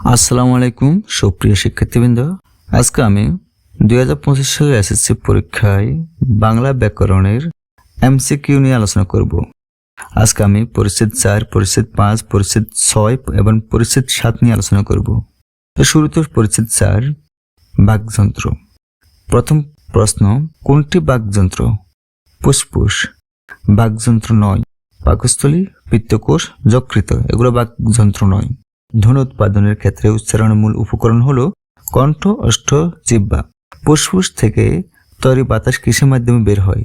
আসসালামু আলাইকুম, সুপ্রিয় শিক্ষার্থীবৃন্দ। আজকে আমি দুই হাজার পঁচিশ সালের এসএসসি পরীক্ষায় বাংলা ব্যাকরণের এমসিকিউ নিয়ে আলোচনা করব। আজকে আমি পরিচ্ছেদ চার, পরিচ্ছেদ পাঁচ, পরিচ্ছেদ ছয় এবং পরিচ্ছেদ সাত নিয়ে আলোচনা করব। তো শুরুতে পরিচ্ছেদ চার, বাকযন্ত্র। প্রথম প্রশ্ন, কোনটি বাকযন্ত্র? ফুসফুস। বাকযন্ত্র নয়, পাকস্থলী, পিত্তকোষ যকৃত এগুলো বাকযন্ত্র নয়। ধ্বনি উৎপাদনের ক্ষেত্রে উচ্চারণের মূল উপকরণ হলো কণ্ঠ অষ্ট জিব্বা ফুসফুস থেকে তৈরি বাতাস কিসের মাধ্যমে বের হয়?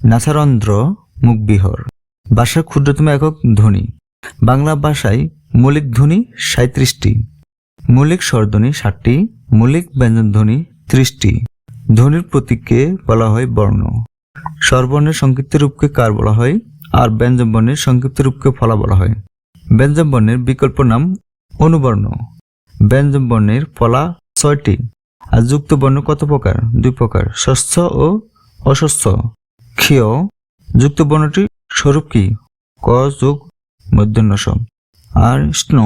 নাসারন্ধ্র, মুখবিহর। ভাষার ক্ষুদ্রতম একক ধ্বনি। বাংলা ভাষায় মৌলিক ধ্বনি সাঁত্রিশটি মৌলিক স্বরধ্বনি ষাটটি। মৌলিক ব্যঞ্জনধ্বনি ত্রিশটি। ধ্বনির প্রতীককে বলা হয় বর্ণ। স্বরবর্ণের সংক্ষিপ্ত রূপকে কার বলা হয়? আর ব্যঞ্জন বর্ণের সংক্ষিপ্ত রূপকে ফলা বলা হয়। ব্যঞ্জন বর্ণের বিকল্প নাম অনুবর্ণ। ব্যঞ্জন বর্ণের ফলা ছয়টি। আর যুক্ত বর্ণ কত প্রকার? দুই প্রকার ষষ্ঠ ও অষষ্ঠ ক্ষীয়, যুক্ত বর্ণটি স্বরূপ কি? ক যুগ মধ্যাহ্নস আর স্ন,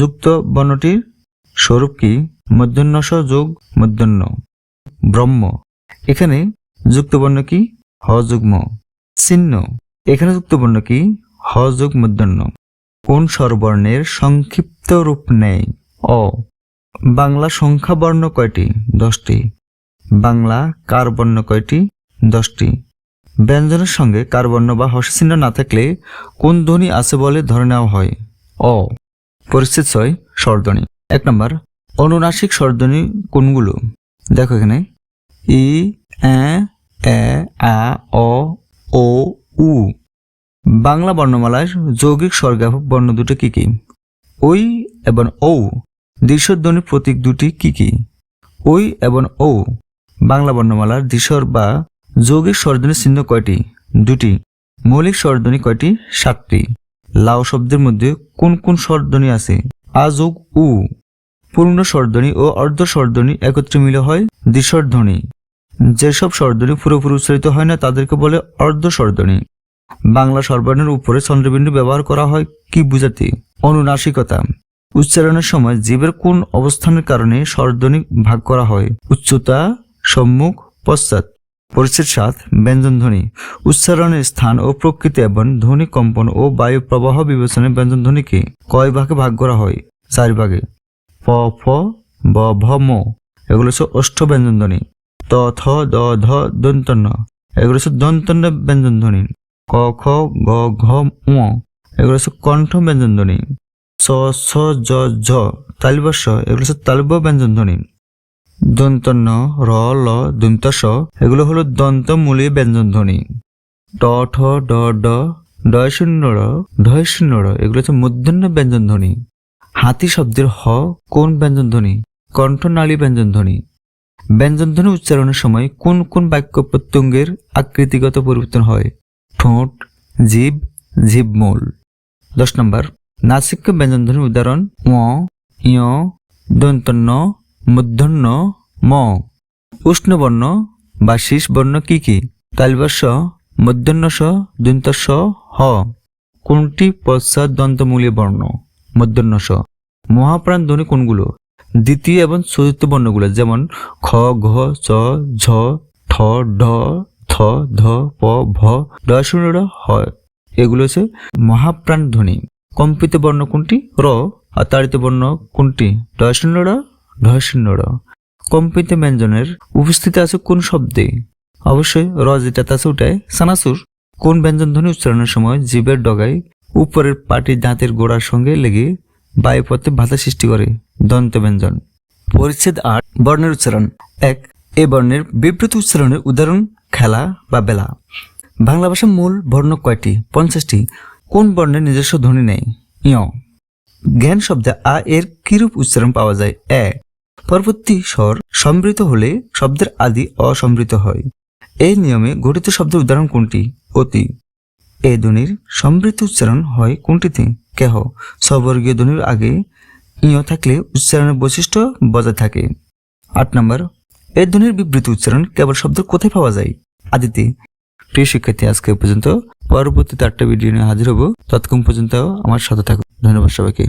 যুক্ত বর্ণটির স্বরূপ কি? মধ্যাহ্নস যোগ মধ্যাহ্ন ব্রহ্ম, এখানে যুক্ত বর্ণ কি? হ যুগ্ম চিহ্ন এখানে যুক্ত বর্ণ কি? হ যোগ মধ্যাহ্ন কোন স্বরবর্ণের সংক্ষিপ্ত রূপ নেই? অ। বাংলা সংখ্যা বর্ণ কয়টি? দশটি। বাংলা কার বর্ণ কয়টি? দশটি। ব্যঞ্জনের সঙ্গে কার বর্ণ বা হর্ষচিহ্ন না থাকলে কোন ধ্বনি আছে বলে ধরে নেওয়া হয়? অ। পরিস্থিত ছয়, স্বরধ্বনি। এক নম্বর, অনুনাসিক স্বরধ্বনি কোনগুলো? দেখো এখানে। ই এ, আ, অ, ও, উ। বাংলা বর্ণমালার যৌগিক স্বরগ্রাহক বর্ণ দুটো কি কি? ওই এবং ও দৃশ্যধ্বনির প্রতীক দুটি কি কি? ওই এবং ও বাংলা বর্ণমালার দৃশ্যর বা যৌগিক স্বরধ্বনি চিহ্ন কয়টি? দুটি। মৌলিক স্বরধ্বনি কয়টি? সাতটি। লাও শব্দের মধ্যে কোন কোন স্বরধ্বনি আছে? আ যোগ উ। পূর্ণ স্বরধ্বনি ও অর্ধ স্বরধ্বনি একত্রে মিলে হয় দ্বিস্বরধ্বনি যেসব স্বরধ্বনি পুরোপুরি উচ্চারিত হয় না, তাদেরকে বলে অর্ধ স্বরধ্বনি। বাংলা স্বরবর্ণের উপরে চন্দ্রবিন্দু ব্যবহার করা হয় কি বুঝাতে? অনুনাসিকতা। উচ্চারণের সময় জীবের কোন অবস্থানের কারণে স্বরধ্বনি ভাগ করা হয়? উচ্চতা, সম্মুখ, পশ্চাৎ। পরিচ্ছেদ সাত ব্যঞ্জনধ্বনি উচ্চারণের স্থান ও প্রকৃতি এবং ধ্বনি কম্পন ও বায়ু প্রবাহ বিবেচনায় ব্যঞ্জনধ্বনিকে কয় ভাগে ভাগ করা হয়? চার ভাগে। প, ফ, ব, ভ, ম। এগুলো হচ্ছে অষ্ট ব্যঞ্জনধ্বনি ত, থ, দ, ধ, দন্তন্য। এগুলো হচ্ছে দন্তন্য ব্যঞ্জনধ্বনি ক, খ, গ, ঘ উ এগুলো হচ্ছে কণ্ঠ ব্যঞ্জনধ্বনি। স স, জ, ঝ। তালিবস্য এগুলো হচ্ছে তালব্য ব্যঞ্জনধ্বনি। দন্তন্য র, ল, দন্ত, স। এগুলো হলো দন্তমূলী ব্যঞ্জনধ্বনি। ট, ঠ, ড ড ডয় শূন্য, র ঢয় শূন্য, র। এগুলো হচ্ছে মূর্ধন্য ব্যঞ্জনধ্বনি। হাতি শব্দের হ কোন ব্যঞ্জনধ্বনি? কণ্ঠনালী ব্যঞ্জনধ্বনি। ব্যঞ্জনধ্বনি উচ্চারণের সময় কোন কোন বাক্য প্রত্যঙ্গের আকৃতিগত পরিবর্তন হয়? ঠোঁট জীব জীবমূল দশ নম্বর নাসিক্য ব্যঞ্জনধ্বনির উদাহরণ ম ইয় দন্তন্য, মূর্ধন্য, ম। উষ্ণবর্ণ বা শীষ বর্ণ কি কি? তালবস্য মধ্যাহ্নস দন্তস্ব, হ। কোনটি পশ্চাৎ দন্তমূলীয় বর্ণ? মধ্যাহ্নস মহাপ্রাণ ধ্বনি কোনগুলো? দ্বিতীয় এবং চতুর্থ বর্ণগুলো, যেমন খ, ঘ, চ, ঝ, ঠ, ঢ থ, ধ, প, ভ শূন্য র হ। এগুলো হচ্ছে মহাপ্রাণ ধ্বনি কম্পিত বর্ণ কোনটি? র। আর তাড়িত বর্ণ কোনটি? শূন্য র শূন্য র কম্পিত ব্যঞ্জনের উপস্থিতি আছে কোন শব্দে? অবশ্যই র যেটা আছে ওটাই সানাসুর। কোন ব্যঞ্জন ধ্বনি উচ্চারণের সময় জীবের ডগায় উপরের পাটি দাঁতের গোড়ার সঙ্গে লেগে বায়ুপথে বাধা সৃষ্টি করে? দন্ত ব্যঞ্জন। পরিচ্ছেদ আট, বর্ণের উচ্চারণ। এক, এ বর্ণের বিবৃত উচ্চারণের উদাহরণ খেলা বা বেলা। বাংলা ভাষার মূল বর্ণ কয়টি? পঞ্চাশটি। কোন বর্ণের নিজস্ব ধ্বনি নেই? ইয় জ্ঞান শব্দে আ এর কিরূপ উচ্চারণ পাওয়া যায়? এ। পরবর্তী স্বর সমৃত হলে শব্দের আদি অসমৃত হয়। এই নিয়মে গঠিত শব্দের উদাহরণ কোনটি? অতি। এ ধ্বনির সমৃদ্ধ উচ্চারণ হয় কোনটিতে? কেহ। স্ববর্গীয় ধ্বনির আগে ইয় থাকলে উচ্চারণের বৈশিষ্ট্য বজায় থাকে। আট নম্বর এ ধ্বনির বিবৃতি উচ্চারণ কেবল শব্দ কোথায় পাওয়া যায়? আদিতে, প্রিয় শিক্ষার্থী, আজকে পর্যন্ত। পরবর্তীতে আটটা ভিডিও নিয়ে হাজির হব। ততক্ষণ পর্যন্ত আমার সাথে থাকুন। ধন্যবাদ সবাইকে।